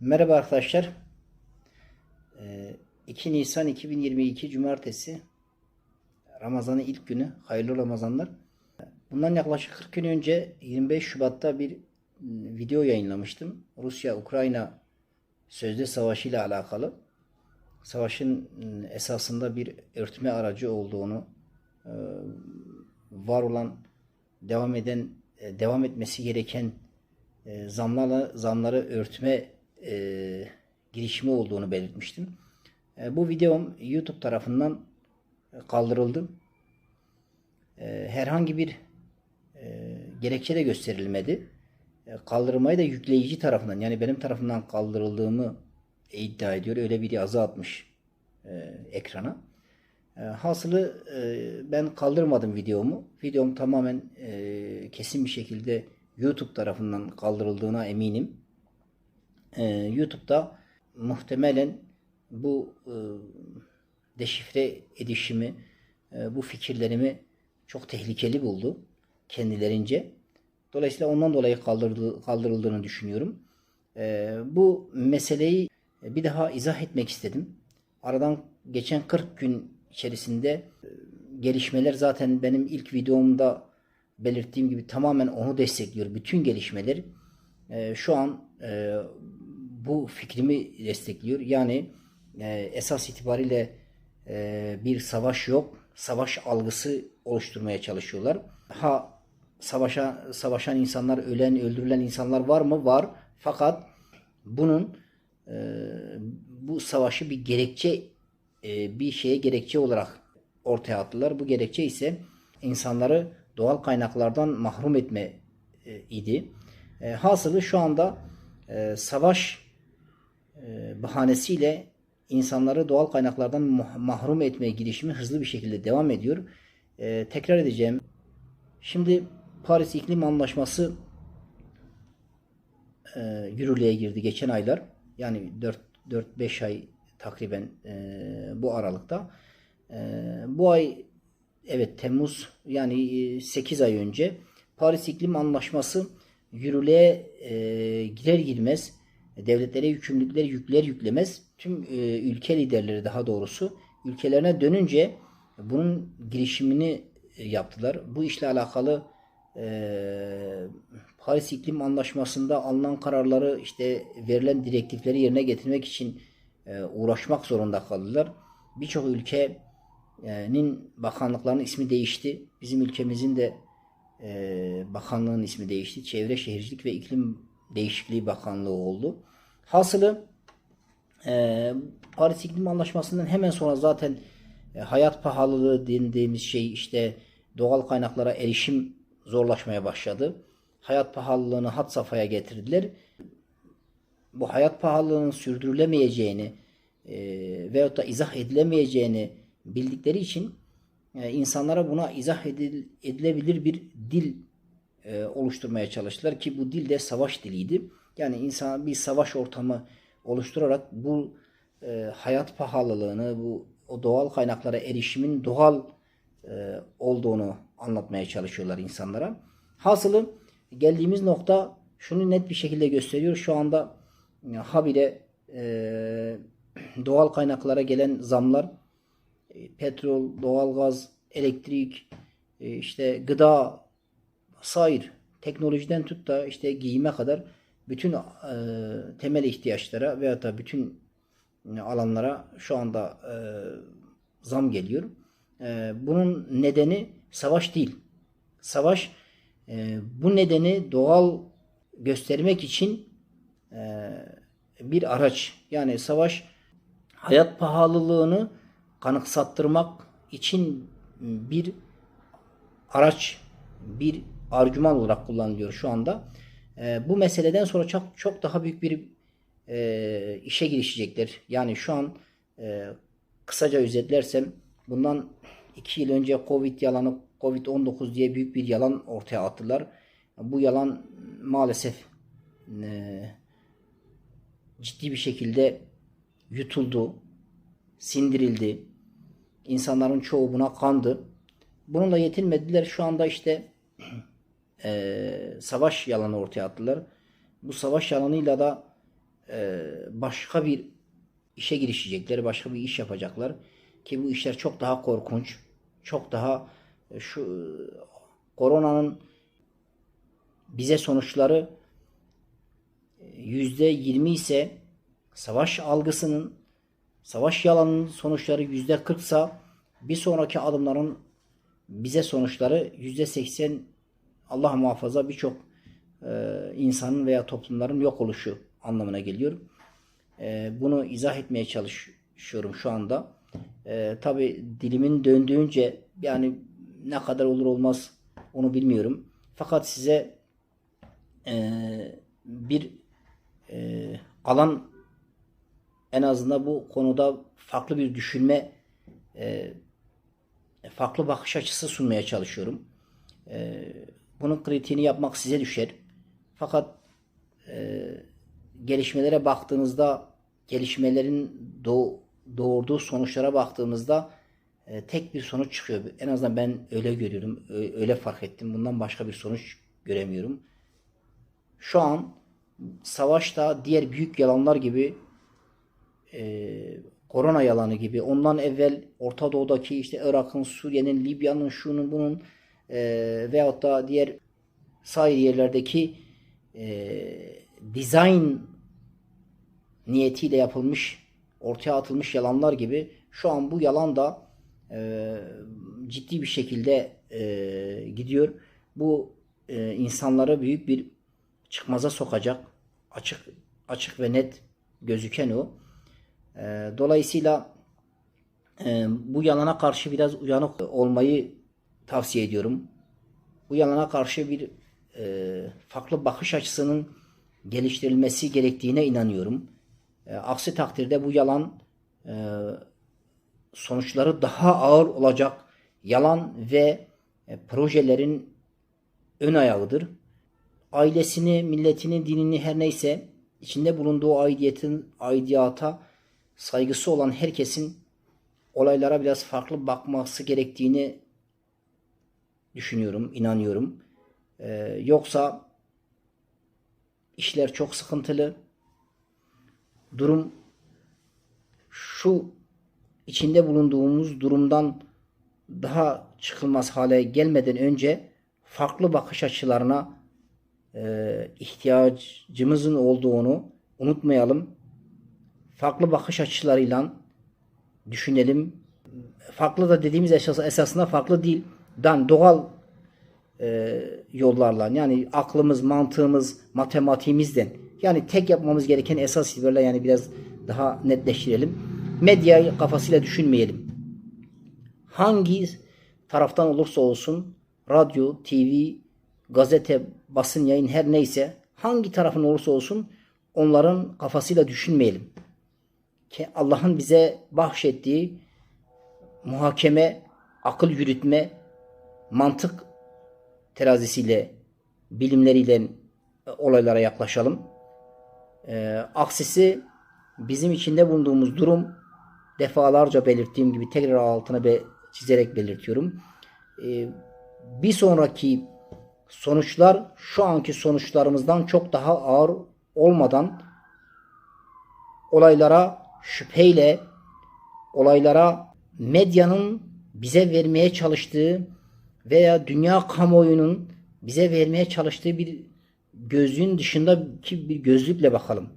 Merhaba arkadaşlar. Ee, 2 Nisan 2022 Cumartesi Ramazan'ın ilk günü. Hayırlı Ramazanlar. Bundan yaklaşık 40 gün önce 25 Şubat'ta bir m, video yayınlamıştım. Rusya-Ukrayna sözde savaşı ile alakalı. Savaşın m, esasında bir örtme aracı olduğunu, e, var olan, devam eden, e, devam etmesi gereken e, zamlarla zamları örtme e, girişimi olduğunu belirtmiştim. E, bu videom YouTube tarafından kaldırıldı. E, herhangi bir e, gerekçe de gösterilmedi. E, kaldırmayı da yükleyici tarafından yani benim tarafından kaldırıldığımı iddia ediyor. Öyle bir yazı atmış e, ekrana. E, hasılı e, ben kaldırmadım videomu. Videom tamamen e, kesin bir şekilde YouTube tarafından kaldırıldığına eminim. E, YouTube'da muhtemelen bu e, deşifre edişimi, e, bu fikirlerimi çok tehlikeli buldu kendilerince. Dolayısıyla ondan dolayı kaldırıldı, kaldırıldığını düşünüyorum. E, bu meseleyi bir daha izah etmek istedim. Aradan geçen 40 gün içerisinde e, gelişmeler zaten benim ilk videomda belirttiğim gibi tamamen onu destekliyor. Bütün gelişmeler e, şu an e, bu fikrimi destekliyor. Yani e, esas itibariyle e, bir savaş yok. Savaş algısı oluşturmaya çalışıyorlar. Ha savaşa savaşan insanlar, ölen, öldürülen insanlar var mı? Var. Fakat bunun e, bu savaşı bir gerekçe e, bir şeye gerekçe olarak ortaya attılar. Bu gerekçe ise insanları doğal kaynaklardan mahrum etme e, idi. E, hasılı şu anda e, savaş bahanesiyle insanları doğal kaynaklardan mah- mahrum etme girişimi hızlı bir şekilde devam ediyor. E, tekrar edeceğim. Şimdi Paris İklim Anlaşması e, yürürlüğe girdi geçen aylar. Yani 4-5 ay takriben e, bu aralıkta. E, bu ay evet Temmuz yani e, 8 ay önce Paris İklim Anlaşması yürürlüğe e, girer girmez devletlere yükümlülükler yükler yüklemez tüm e, ülke liderleri daha doğrusu ülkelerine dönünce bunun girişimini e, yaptılar. Bu işle alakalı e, Paris İklim Anlaşması'nda alınan kararları işte verilen direktifleri yerine getirmek için e, uğraşmak zorunda kaldılar. Birçok ülkenin bakanlıklarının ismi değişti. Bizim ülkemizin de e, bakanlığın ismi değişti. Çevre Şehircilik ve İklim Değişikliği Bakanlığı oldu. Hasılı e, Paris İklim Anlaşması'ndan hemen sonra zaten e, hayat pahalılığı dediğimiz şey işte doğal kaynaklara erişim zorlaşmaya başladı. Hayat pahalılığını had safhaya getirdiler. Bu hayat pahalılığının sürdürülemeyeceğini e, veyahut da izah edilemeyeceğini bildikleri için e, insanlara buna izah edil, edilebilir bir dil e, oluşturmaya çalıştılar ki bu dil de savaş diliydi. Yani insan bir savaş ortamı oluşturarak bu e, hayat pahalılığını, bu o doğal kaynaklara erişimin doğal e, olduğunu anlatmaya çalışıyorlar insanlara. Hasılı geldiğimiz nokta şunu net bir şekilde gösteriyor. Şu anda e, habire e, doğal kaynaklara gelen zamlar e, petrol, doğalgaz, elektrik, e, işte gıda, sair teknolojiden tut da işte giyime kadar bütün e, temel ihtiyaçlara veya da bütün e, alanlara şu anda e, zam geliyor. E, bunun nedeni savaş değil. Savaş e, bu nedeni doğal göstermek için e, bir araç. Yani savaş hayat pahalılığını kanıksattırmak için bir araç, bir argüman olarak kullanılıyor şu anda. E, bu meseleden sonra çok çok daha büyük bir e, işe girişecekler. Yani şu an e, kısaca özetlersem bundan iki yıl önce Covid yalanı Covid-19 diye büyük bir yalan ortaya attılar. Bu yalan maalesef e, ciddi bir şekilde yutuldu, sindirildi. İnsanların çoğu buna kandı. Bununla yetinmediler. Şu anda işte e, savaş yalanı ortaya attılar. Bu savaş yalanıyla da e, başka bir işe girişecekler, başka bir iş yapacaklar ki bu işler çok daha korkunç, çok daha e, şu e, koronanın bize sonuçları yüzde yirmi ise savaş algısının, savaş yalanının sonuçları yüzde kırksa bir sonraki adımların bize sonuçları yüzde seksen Allah muhafaza birçok e, insanın veya toplumların yok oluşu anlamına geliyor. E, bunu izah etmeye çalışıyorum şu anda. E, Tabi dilimin döndüğünce yani ne kadar olur olmaz onu bilmiyorum. Fakat size bir alan en azından bu konuda farklı bir düşünme farklı bakış açısı sunmaya çalışıyorum. Bunun kritiğini yapmak size düşer. Fakat e, gelişmelere baktığınızda gelişmelerin doğ, doğurduğu sonuçlara baktığımızda e, tek bir sonuç çıkıyor. En azından ben öyle görüyorum. Öyle fark ettim. Bundan başka bir sonuç göremiyorum. Şu an savaşta diğer büyük yalanlar gibi e, korona yalanı gibi ondan evvel Orta Doğu'daki işte Irak'ın, Suriye'nin, Libya'nın, şunun bunun e, veyahut da diğer sair yerlerdeki e, dizayn niyetiyle yapılmış, ortaya atılmış yalanlar gibi şu an bu yalan da e, ciddi bir şekilde e, gidiyor. Bu e, insanları büyük bir çıkmaza sokacak. Açık açık ve net gözüken o. E, dolayısıyla e, bu yalana karşı biraz uyanık olmayı tavsiye ediyorum. Bu yalana karşı bir e, farklı bakış açısının geliştirilmesi gerektiğine inanıyorum. E, aksi takdirde bu yalan e, sonuçları daha ağır olacak yalan ve e, projelerin ön ayağıdır. Ailesini, milletini, dinini her neyse içinde bulunduğu aidiyetin, aidiyata saygısı olan herkesin olaylara biraz farklı bakması gerektiğini düşünüyorum, inanıyorum. Ee, yoksa işler çok sıkıntılı. Durum şu içinde bulunduğumuz durumdan daha çıkılmaz hale gelmeden önce farklı bakış açılarına e, ihtiyacımızın olduğunu unutmayalım. Farklı bakış açılarıyla düşünelim. Farklı da dediğimiz esas, esasında farklı değil. Dan doğal e, yollarla yani aklımız, mantığımız, matematiğimizden yani tek yapmamız gereken esas itibariyle yani biraz daha netleştirelim. Medyayı kafasıyla düşünmeyelim. Hangi taraftan olursa olsun radyo, TV, gazete, basın yayın her neyse hangi tarafın olursa olsun onların kafasıyla düşünmeyelim. Ki Allah'ın bize bahşettiği muhakeme, akıl yürütme, mantık terazisiyle, bilimleriyle e, olaylara yaklaşalım. Ee, aksisi bizim içinde bulunduğumuz durum defalarca belirttiğim gibi tekrar altına be, çizerek belirtiyorum. Ee, bir sonraki sonuçlar şu anki sonuçlarımızdan çok daha ağır olmadan olaylara şüpheyle olaylara medyanın bize vermeye çalıştığı veya dünya kamuoyunun bize vermeye çalıştığı bir gözlüğün dışındaki bir gözlükle bakalım.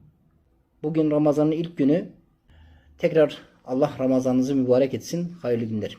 Bugün Ramazan'ın ilk günü. Tekrar Allah Ramazanınızı mübarek etsin. Hayırlı günler.